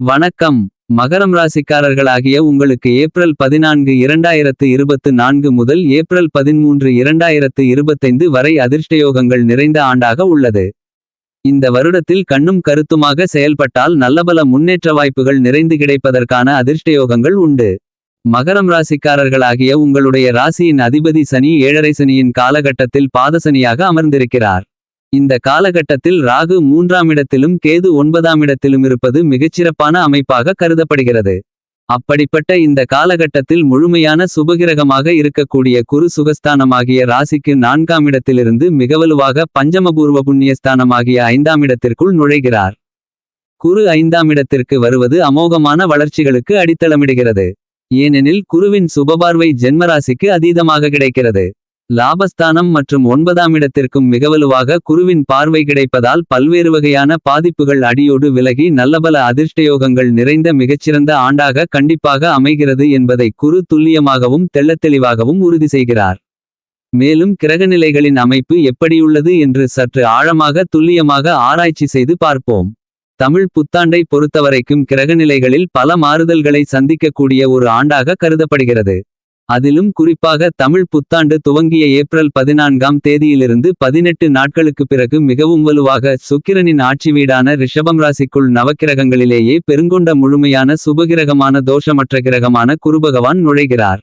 வணக்கம் மகரம் ராசிக்காரர்களாகிய உங்களுக்கு ஏப்ரல் பதினான்கு இரண்டாயிரத்து இருபத்து நான்கு முதல் ஏப்ரல் பதிமூன்று இரண்டாயிரத்து இருபத்தைந்து வரை அதிர்ஷ்டயோகங்கள் நிறைந்த ஆண்டாக உள்ளது. இந்த வருடத்தில் கண்ணும் கருத்துமாக செயல்பட்டால் நல்லபல முன்னேற்ற வாய்ப்புகள் நிறைந்து கிடைப்பதற்கான அதிர்ஷ்டயோகங்கள் உண்டு. மகரம் ராசிக்காரர்களாகிய உங்களுடைய ராசியின் அதிபதி சனி ஏழரை சனியின் காலகட்டத்தில் பாதசனியாக அமர்ந்திருக்கிறார். இந்த காலகட்டத்தில் ராகு மூன்றாமிடத்திலும் கேது ஒன்பதாமிடத்திலும் இருப்பது மிகச்சிறப்பான அமைப்பாக கருதப்படுகிறது. அப்படிப்பட்ட இந்த காலகட்டத்தில் முழுமையான சுபகிரகமாக இருக்கக்கூடிய குரு சுகஸ்தானமாகிய ராசிக்கு நான்காமிடத்திலிருந்து மிகவலுவாக பஞ்சமபூர்வ புண்ணியஸ்தானமாகிய ஐந்தாமிடத்திற்குள் நுழைகிறார். குரு ஐந்தாமிடத்திற்கு வருவது அமோகமான வளர்ச்சிகளுக்கு அடித்தளமிடுகிறது. ஏனெனில் குருவின் சுபபார்வை ஜென்மராசிக்கு அதீதமாக கிடைக்கிறது. லாபஸ்தானம் மற்றும் ஒன்பதாம் இடத்திற்கும் மிகவலுவாக குருவின் பார்வை கிடைப்பதால் பல்வேறு வகையான பாதிப்புகள் அடியோடு விலகி நல்லபல அதிர்ஷ்டயோகங்கள் நிறைந்த மிகச்சிறந்த ஆண்டாக கண்டிப்பாக அமைகிறது என்பதை குரு துல்லியமாகவும் தெள்ளத்தெளிவாகவும் உறுதி செய்கிறார். மேலும் கிரகநிலைகளின் அமைப்பு எப்படியுள்ளது என்று சற்று ஆழமாக துல்லியமாக ஆராய்ச்சி செய்து பார்ப்போம். தமிழ் புத்தாண்டை பொறுத்தவரைக்கும் கிரகநிலைகளில் பல மாறுதல்களை சந்திக்கக்கூடிய ஒரு ஆண்டாக கருதப்படுகிறது. அதிலும் குறிப்பாக தமிழ் புத்தாண்டு துவங்கிய ஏப்ரல் பதினான்காம் தேதியிலிருந்து பதினெட்டு நாட்களுக்குப் பிறகு மிகவும் வலுவாக சுக்கிரனின் ஆட்சி வீடான ரிஷபம் ராசிக்குள் நவக்கிரகங்களிலேயே பெருங்கொண்ட முழுமையான சுபகிரகமான தோஷமற்ற கிரகமான குருபகவான் நுழைகிறார்.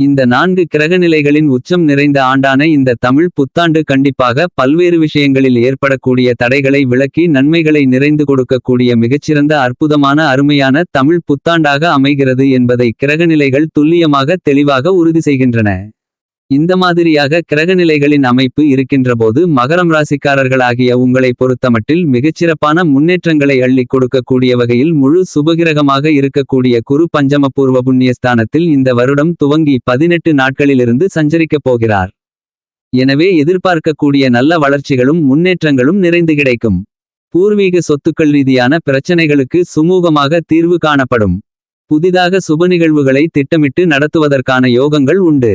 இந்த நான்கு கிரகநிலைகளின் உச்சம் நிறைந்த ஆண்டான இந்த தமிழ் புத்தாண்டு கண்டிப்பாக பல்வேறு விஷயங்களில் ஏற்படக்கூடிய தடைகளை விளக்கி நன்மைகளை நிறைந்து கொடுக்கக்கூடிய மிகச்சிறந்த அற்புதமான அருமையான தமிழ் புத்தாண்டாக அமைகிறது என்பதை கிரகநிலைகள் துல்லியமாக தெளிவாக உறுதி செய்கின்றன. இந்த மாதிரியாக கிரகநிலைகளின் அமைப்பு இருக்கின்றபோது மகரம் ராசிக்காரர்களாகிய உங்களை பொறுத்தமட்டில் மிகச்சிறப்பான முன்னேற்றங்களை அள்ளிக் கொடுக்கக்கூடிய வகையில் முழு சுபகிரகமாக இருக்கக்கூடிய குரு பஞ்சமபூர்வ புண்ணியஸ்தானத்தில் இந்த வருடம் துவங்கி பதினெட்டு நாட்களிலிருந்து சஞ்சரிக்கப் போகிறார். எனவே எதிர்பார்க்கக்கூடிய நல்ல வளர்ச்சிகளும் முன்னேற்றங்களும் நிறைந்து கிடைக்கும். பூர்வீக சொத்துக்கள் ரீதியான பிரச்சனைகளுக்கு சுமூகமாக தீர்வு காணப்படும். புதிதாக சுப நிகழ்வுகளை திட்டமிட்டு நடத்துவதற்கான யோகங்கள் உண்டு.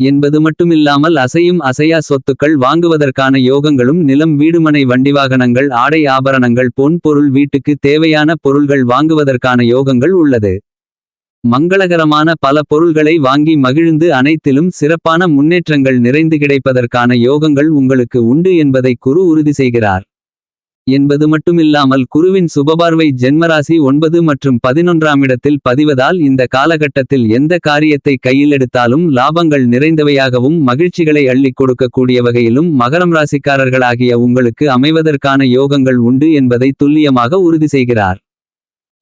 என்பது மட்டுமில்லாமல் அசையும் அசையா சொத்துக்கள் வாங்குவதற்கான யோகங்களும் நிலம் வீடுமனை வண்டிவாகனங்கள் ஆடை ஆபரணங்கள் பொன் பொருள் வீட்டுக்கு தேவையான பொருள்கள் வாங்குவதற்கான யோகங்கள் உள்ளது. மங்களகரமான பல பொருள்களை வாங்கி மகிழ்ந்து அனைத்திலும் சிறப்பான முன்னேற்றங்கள் நிறைந்து கிடைப்பதற்கான யோகங்கள் உங்களுக்கு உண்டு என்பதை குரு உறுதி செய்கிறார். என்பது மட்டுமில்லாமல் குருவின் சுபபார்வை ஜென்மராசி ஒன்பது மற்றும் பதினொன்றாம் இடத்தில் பதிவதால் இந்த காலகட்டத்தில் எந்த காரியத்தை கையில் எடுத்தாலும் லாபங்கள் நிறைந்தவையாகவும் மகிழ்ச்சிகளை அள்ளிக் கொடுக்கக்கூடிய வகையிலும் மகரம் ராசிக்காரர்களாகிய உங்களுக்கு அமைவதற்கான யோகங்கள் உண்டு என்பதை துல்லியமாக உறுதி செய்கிறார்.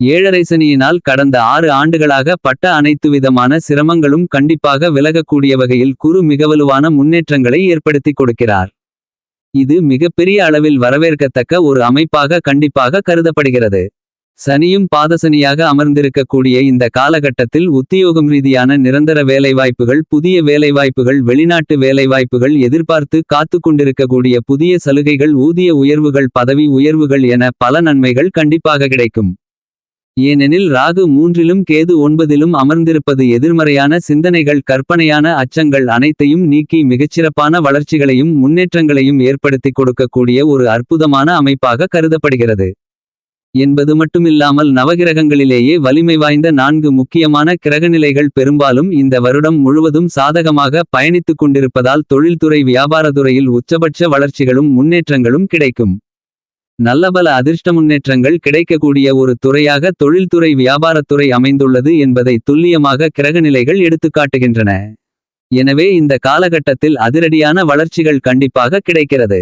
ஏழரை சனியினால் கடந்த ஆறு ஆண்டுகளாக பட்ட அனைத்து விதமான சிரமங்களும் கண்டிப்பாக விலகக்கூடிய வகையில் குரு மிகவலுவான முன்னேற்றங்களை ஏற்படுத்திக் கொடுக்கிறார். இது மிகப்பெரிய அளவில் வரவேற்கத்தக்க ஒரு அமைப்பாக கண்டிப்பாக கருதப்படுகிறது. சனியும் பாதசனியாக அமர்ந்திருக்கக்கூடிய இந்த காலகட்டத்தில் உத்தியோகம் ரீதியான நிரந்தர வேலைவாய்ப்புகள் புதிய வேலைவாய்ப்புகள் வெளிநாட்டு வேலைவாய்ப்புகள் எதிர்பார்த்து காத்து கொண்டிருக்கக்கூடிய புதிய சலுகைகள் ஊதிய உயர்வுகள் பதவி உயர்வுகள் என பல நன்மைகள் கண்டிப்பாக கிடைக்கும். ஏனெனில் ராகு மூன்றிலும் கேது ஒன்பதிலும் அமர்ந்திருப்பது எதிர்மறையான சிந்தனைகள் கற்பனையான அச்சங்கள் அனைத்தையும் நீக்கி மிகச்சிறப்பான வளர்ச்சிகளையும் முன்னேற்றங்களையும் ஏற்படுத்திக் கொடுக்கக்கூடிய ஒரு அற்புதமான அமைப்பாக கருதப்படுகிறது. என்பது மட்டுமில்லாமல் நவகிரகங்களிலேயே வலிமை வாய்ந்த நான்கு முக்கியமான கிரகநிலைகள் பெரும்பாலும் இந்த வருடம் முழுவதும் சாதகமாக பயணித்துக் கொண்டிருப்பதால் தொழில்துறை வியாபாரத்துறையில் உச்சபட்ச வளர்ச்சிகளும் முன்னேற்றங்களும் கிடைக்கும். நல்லபல அதிர்ஷ்ட முன்னேற்றங்கள் கிடைக்கக்கூடிய ஒரு துறையாக தொழில்துறை வியாபாரத்துறை அமைந்துள்ளது என்பதை துல்லியமாக கிரகநிலைகள் எடுத்துக்காட்டுகின்றன எனவே இந்த காலகட்டத்தில் அதிரடியான வளர்ச்சிகள் கண்டிப்பாக கிடைக்கிறது.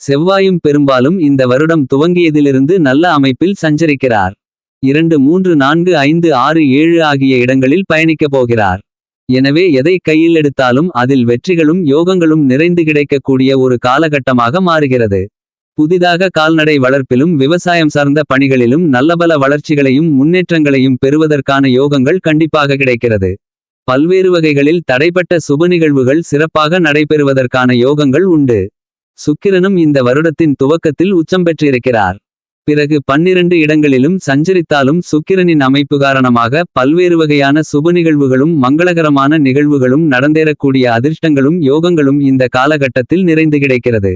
செவ்வாயும் பெரும்பாலும் இந்த வருடம் துவங்கியதிலிருந்து நல்ல அமைப்பில் சஞ்சரிக்கிறார். இரண்டு மூன்று நான்கு ஐந்து ஆறு ஏழு ஆகிய இடங்களில் பயணிக்கப் போகிறார். எனவே எதை கையில் எடுத்தாலும் அதில் வெற்றிகளும் யோகங்களும் நிறைந்து கிடைக்கக்கூடிய ஒரு காலகட்டமாக மாறுகிறது. புதிதாக கால்நடை வளர்ப்பிலும் விவசாயம் சார்ந்த பணிகளிலும் நல்லபல வளர்ச்சிகளையும் முன்னேற்றங்களையும் பெறுவதற்கான யோகங்கள் கண்டிப்பாக கிடைக்கிறது. பல்வேறு வகைகளில் தடைப்பட்ட சுப நிகழ்வுகள் சிறப்பாக நடைபெறுவதற்கான யோகங்கள் உண்டு. சுக்கிரனும் இந்த வருடத்தின் துவக்கத்தில் உச்சம் பெற்றிருக்கிறார். பிறகு பன்னிரண்டு இடங்களிலும் சஞ்சரித்தாலும் சுக்கிரனின் அமைப்பு காரணமாக பல்வேறு வகையான சுப நிகழ்வுகளும் மங்களகரமான நிகழ்வுகளும் நடந்தேறக்கூடிய அதிர்ஷ்டங்களும் யோகங்களும் இந்த காலகட்டத்தில் நிறைந்து கிடைக்கிறது.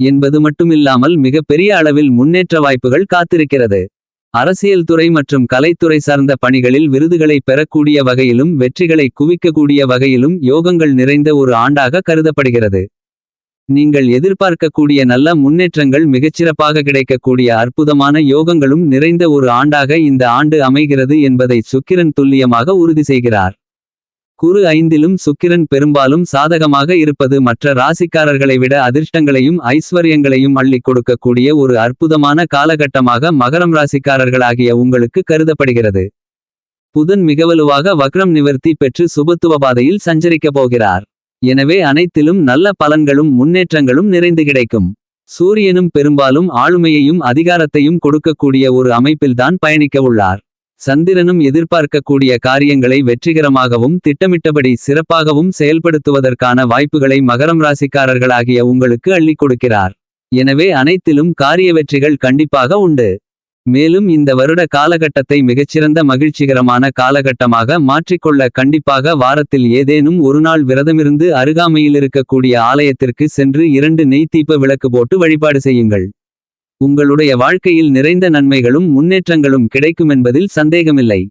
என்பது மட்டுமில்லாமல் மிக பெரிய அளவில் முன்னேற்ற வாய்ப்புகள் காத்திருக்கிறது. அரசியல் துறை மற்றும் கலைத்துறை சார்ந்த பணிகளில் விருதுகளை பெறக்கூடிய வகையிலும் வெற்றிகளை குவிக்கக்கூடிய வகையிலும் யோகங்கள் நிறைந்த ஒரு ஆண்டாக கருதப்படுகிறது. நீங்கள் எதிர்பார்க்கக்கூடிய நல்ல முன்னேற்றங்கள் மிகச்சிறப்பாக கிடைக்கக்கூடிய அற்புதமான யோகங்களும் நிறைந்த ஒரு ஆண்டாக இந்த ஆண்டு அமைகிறது என்பதை சுக்கிரன் துல்லியமாக உறுதி செய்கிறார். குரு ஐந்திலும் சுக்கிரன் பெரும்பாலும் சாதகமாக இருப்பது மற்ற ராசிக்காரர்களை விட அதிர்ஷ்டங்களையும் ஐஸ்வர்யங்களையும் அள்ளிக் கொடுக்கக்கூடிய ஒரு அற்புதமான காலகட்டமாக மகரம் ராசிக்காரர்களாகிய உங்களுக்கு கருதப்படுகிறது. புதன் மிகவலுவாக வக்ரம் நிவர்த்தி பெற்று சுபத்துவ பாதையில் சஞ்சரிக்கப் போகிறார். எனவே அனைத்திலும் நல்ல பலன்களும் முன்னேற்றங்களும் நிறைந்து கிடைக்கும். சூரியனும் பெரும்பாலும் ஆளுமையையும் அதிகாரத்தையும் கொடுக்கக்கூடிய ஒரு அமைப்பில்தான் பயணிக்க உள்ளார். சந்திரனும் எதிர்பார்க்கக்கூடிய காரியங்களை வெற்றிகரமாகவும் திட்டமிட்டபடி சிறப்பாகவும் செயல்படுத்துவதற்கான வாய்ப்புகளை மகரம் ராசிக்காரர்களாகிய உங்களுக்கு அள்ளிக் கொடுக்கிறார். எனவே அனைத்திலும் காரிய வெற்றிகள் கண்டிப்பாக உண்டு. மேலும் இந்த வருட காலகட்டத்தை மிகச்சிறந்த மகிழ்ச்சிகரமான காலகட்டமாக மாற்றிக்கொள்ள கண்டிப்பாக வாரத்தில் ஏதேனும் ஒருநாள் விரதமிருந்து அருகாமையில் இருக்கக்கூடிய ஆலயத்திற்கு சென்று இரண்டு நெய்த்தீப்ப விளக்கு போட்டு வழிபாடு செய்யுங்கள். உங்களுடைய வாழ்க்கையில் நிறைந்த நன்மைகளும் முன்னேற்றங்களும் கிடைக்குமென்பதில் சந்தேகமில்லை.